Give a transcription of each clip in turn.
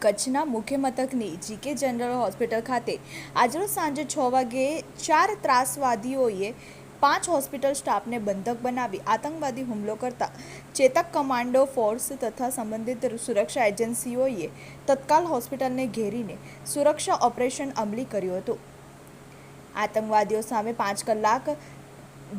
કચ્છના મુખ્ય મથકની જીકે જનરલ હોસ્પિટલ ખાતે આજરોજ સાંજે છ વાગે ચાર ત્રાસવાદીઓએ પાંચ હોસ્પિટલ સ્ટાફને બંધક બનાવી આતંકવાદી હુમલો કરતા ચેતક કમાન્ડો ફોર્સ તથા સંબંધિત સુરક્ષા એજન્સીઓએ તત્કાલ હોસ્પિટલને ઘેરીને સુરક્ષા ઓપરેશન અમલી કર્યું હતું. આતંકવાદીઓ સામે પાંચ કલાક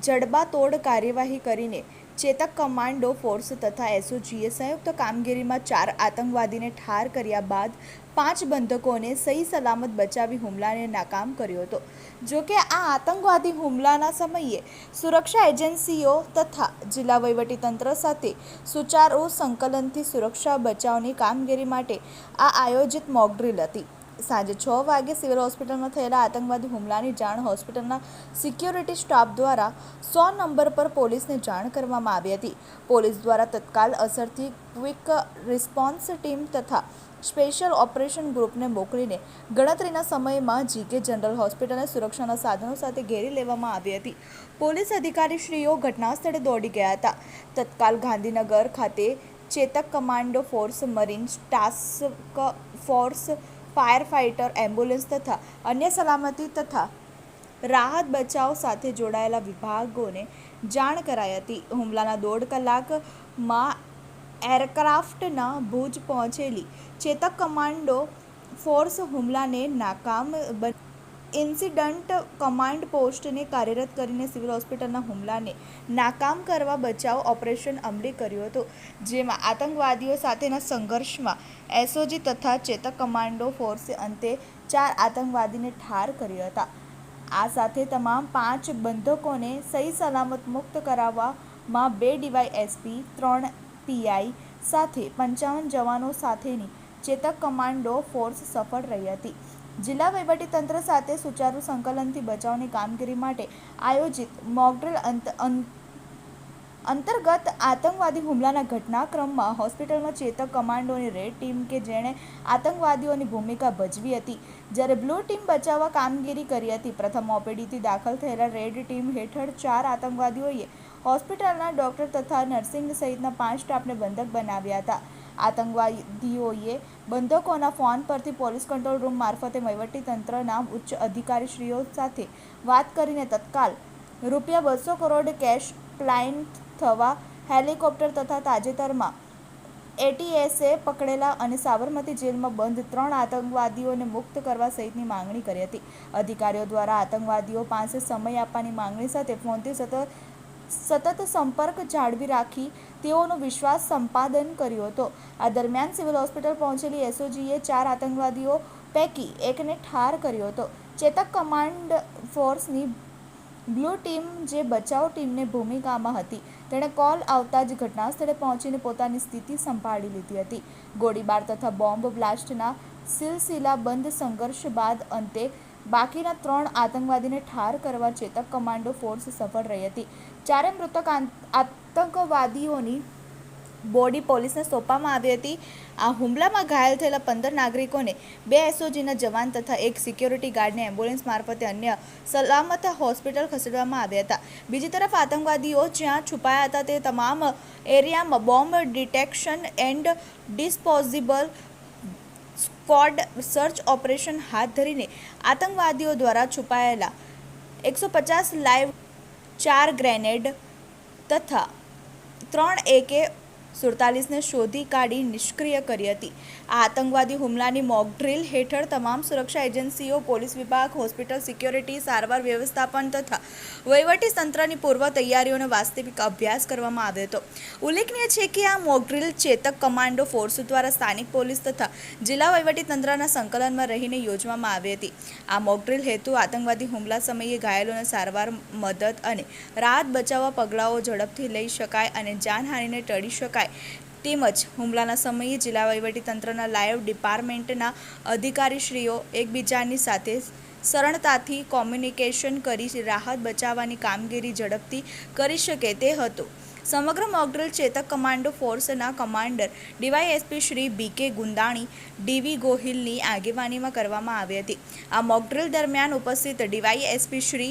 જડબાતોડ કાર્યવાહી કરીને ચેતક કમાન્ડો ફોર્સ તથા એસઓજીએ સંયુક્ત કામગીરીમાં ચાર આતંકવાદીને ઠાર કર્યા બાદ પાંચ બંધકોને સહી સલામત બચાવી હુમલાને નાકામ કર્યો હતો. જો કે આ આતંકવાદી હુમલાના સમયે સુરક્ષા એજન્સીઓ તથા જિલ્લા વહીવટીતંત્ર સાથે સુચારુ સંકલનથી સુરક્ષા બચાવની કામગીરી માટે આ આયોજિત મોકડ્રીલ હતી. સાંજે છ વાગે સિવિલ હોસ્પિટલમાં થયેલા આતંકવાદી હુમલાની જાણ હોસ્પિટલના સિક્યોરિટી સ્ટાફ દ્વારા સો નંબર પર પોલીસને જાણ કરવામાં આવી હતી. પોલીસ દ્વારા તત્કાલ અસરથી ક્વિક રિસ્પોન્સ ટીમ તથા સ્પેશિયલ ઓપરેશન ગ્રુપને મોકલીને ગણતરીના સમયમાં જીકે જનરલ હોસ્પિટલને સુરક્ષાના સાધનો સાથે ઘેરી લેવામાં આવી હતી. પોલીસ અધિકારીશ્રીઓ ઘટનાસ્થળે દોડી ગયા હતા. તત્કાલ ગાંધીનગર ખાતે Chetak commando force marine task force fire fighter ambulance તથા અન્ય સલામતી તથા રાહત બચાવ સાથે જોડાયેલા વિભાગોને જાણ કરાઈ હતી. હુમલાના દોઢ કલાકમાં એરક્રાફ્ટના ભુજ પહોંચેલી ચેતક કમાન્ડો ફોર્સ હુમલાને નાકામ ઇન્સિડન્ટ કમાન્ડ પોસ્ટને કાર્યરત કરીને સિવિલ હોસ્પિટલના હુમલાને નાકામ કરવા બચાવ ઓપરેશન અમલી કર્યું હતું, જેમાં આતંકવાદીઓ સાથેના સંઘર્ષમાં એસઓજી તથા ચેતક કમાન્ડો ફોર્સે અંતે ચાર આતંકવાદીને ઠાર કર્યા હતા. આ સાથે તમામ પાંચ બંધકોને સહી સલામત મુક્ત કરાવવામાં બે ડીવાય એસપી ત્રણ પીઆઈ સાથે પંચાવન જવાનો સાથેની ચેતક કમાન્ડો ફોર્સ સફળ રહી હતી. જિલ્લા વહીવટીતંત્ર સાથે સુચારુ સંકલનથી બચાવની કામગીરી માટે આયોજિત મોકડ્રિલ અંતર્ગત આતંકવાદી હુમલાના ઘટનાક્રમમાં હોસ્પિટલમાં ચેતક કમાન્ડોની રેડ ટીમ કે જેણે આતંકવાદીઓની ભૂમિકા ભજવી હતી. જ્યારે બ્લુ ટીમ બચાવવા કામગીરી કરી હતી, પ્રથમ ઓપીડીથી દાખલ થયેલા રેડ ટીમ હેઠળ ચાર આતંકવાદીઓએ હોસ્પિટલના ડોક્ટર તથા નર્સિંગ સહિતના પાંચ સ્ટાફને બંધક બનાવ્યા હતા. આતંકવાદીઓએ બંધકોના ફોન પરથી પોલીસ કંટ્રોલ રૂમ મારફતે વહીવટીતંત્રના ઉચ્ચ અધિકારીશ્રીઓ સાથે વાત કરીને તત્કાલ રૂપિયા બસો કરોડ કેશ ક્લાયન્ટ થવા હેલિકોપ્ટર તથા તાજેતરમાં એટીએસએ પકડેલા અને સાબરમતી જેલમાં બંધ ત્રણ આતંકવાદીઓને મુક્ત કરવા સહિતની માંગણી કરી હતી. અધિકારીઓ દ્વારા આતંકવાદીઓ પાસે સમય આપવાની માંગણી સાથે ફોનથી સતત સતત સંપર્ક જાળવી રાખી તેઓનો વિશ્વાસ સંપાદન કર્યો હતો. આ દરમિયાન સિવિલ હોસ્પિટલ પહોંચેલી એસઓજીએ ચાર આતંકવાદીઓ પૈકી એકને ઠાર કર્યો હતો. ચેતક કમાન્ડ ફોર્સની બ્લુ ટીમ જે બચાવ ટીમની ભૂમિકામાં હતી. તેણે કોલ આવતા જ ઘટના સ્થળે પહોંચીને પોતાની સ્થિતિ સંભાળી લીધી હતી. ગોળીબાર તથા બોમ્બ બ્લાસ્ટના સિલસિલાબંધ સંઘર્ષ બાદ અંતે બાકીના ત્રણ આતંકવાદીને ઠાર કરવા ચેતક કમાન્ડો ફોર્સ સફળ રહી હતી. ચારે મૃતક આતંકવાદીઓની બોડી પોલીસને સોંપવામાં આવી હતી, આ હુમલામાં ઘાયલ થયેલા પંદર નાગરિકોને બે એસઓજીના જવાન તથા એક સિક્યોરિટી ગાર્ડને એમ્બ્યુલન્સ મારફતે અન્ય સલામત હોસ્પિટલ ખસેડવામાં આવ્યા હતા. બીજી તરફ આતંકવાદીઓ જ્યાં છુપાયા હતા તે તમામ એરિયામાં bomb detection and disposable squad search operation હાથ ધરીને આતંકવાદીઓ દ્વારા છુપાયેલા એકસો પચાસ લાઈવ ચાર ગ્રેનેડ તથા ત્રણ એકે સુડતાલીસને શોધી કાઢી નિષ્ક્રિય કરી હતી. આ આતંકવાદી હુમલાની મોક ડ્રીલ હેઠળ તમામ સુરક્ષા એજન્સીઓ, પોલીસ વિભાગ, હોસ્પિટલ સિક્યોરિટી, સારવાર વ્યવસ્થાપન તથા વહીવટી તંત્રની પૂર્વ તૈયારીઓનો વાસ્તવિક અભ્યાસ કરવામાં આવ્યો હતો. ઉલ્લેખનીય છે કે આ mock drill Chetak commando force દ્વારા સ્થાનિક પોલીસ તથા જિલ્લા વહીવટી તંત્રના સંકલનમાં રહીને યોજવામાં આવી હતી. આ મોક ડ્રીલ હેતુ આતંકવાદી હુમલા સમયે ઘાયલોને સારવાર, મદદ અને રાહત બચાવવા પગલાઓ ઝડપથી લઈ શકાય અને જાનહાનિને ટળી શકાય. તેમજ હુમલાના સમયે જિલ્લા વહીવટી તંત્રના લાયવ ડિપાર્ટમેન્ટના અધિકારીશ્રીઓ એકબીજાની સાથે સરળતાથી કોમ્યુનિકેશન કરી રાહત બચાવવાની કામગીરી ઝડપથી કરી શકે તે હતું. સમગ્ર મોકડ્રિલ ચેતક કમાન્ડો ફોર્સના commander DYSP Shri B K Gundani, DV ગોહિલની આગેવાનીમાં કરવામાં આવી હતી. આ મોકડ્રિલ દરમિયાન ઉપસ્થિત DYSP Shri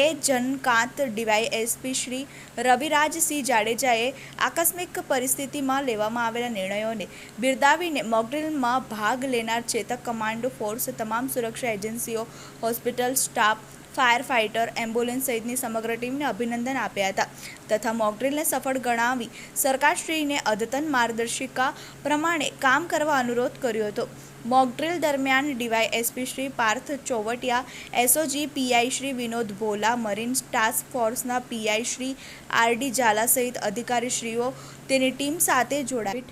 A Jankant, DYSP Shri Ravirajsinh જાડેજાએ આકસ્મિક પરિસ્થિતિમાં લેવામાં આવેલા નિર્ણયોને બિરદાવીને મોકડ્રિલમાં ભાગ લેનાર ચેતક કમાન્ડો ફોર્સ, તમામ સુરક્ષા એજન્સીઓ, hospital staff fire fighter ambulance સહિતની સમગ્ર ટીમને અભિનંદન આપ્યા હતા તથા મોકડ્રીલને સફળ ગણાવી સરકારશ્રીને અદ્યતન માર્ગદર્શિકા પ્રમાણે કામ કરવા અનુરોધ કર્યો હતો. મોકડ્રીલ દરમિયાન DYSP Shri Parth Chovatiya, SOG PI Shri Vinod Bhola marine task ફોર્સના PI Shri R D Jhala સહિત અધિકારીશ્રીઓ તેની ટીમ સાથે જોડાઈ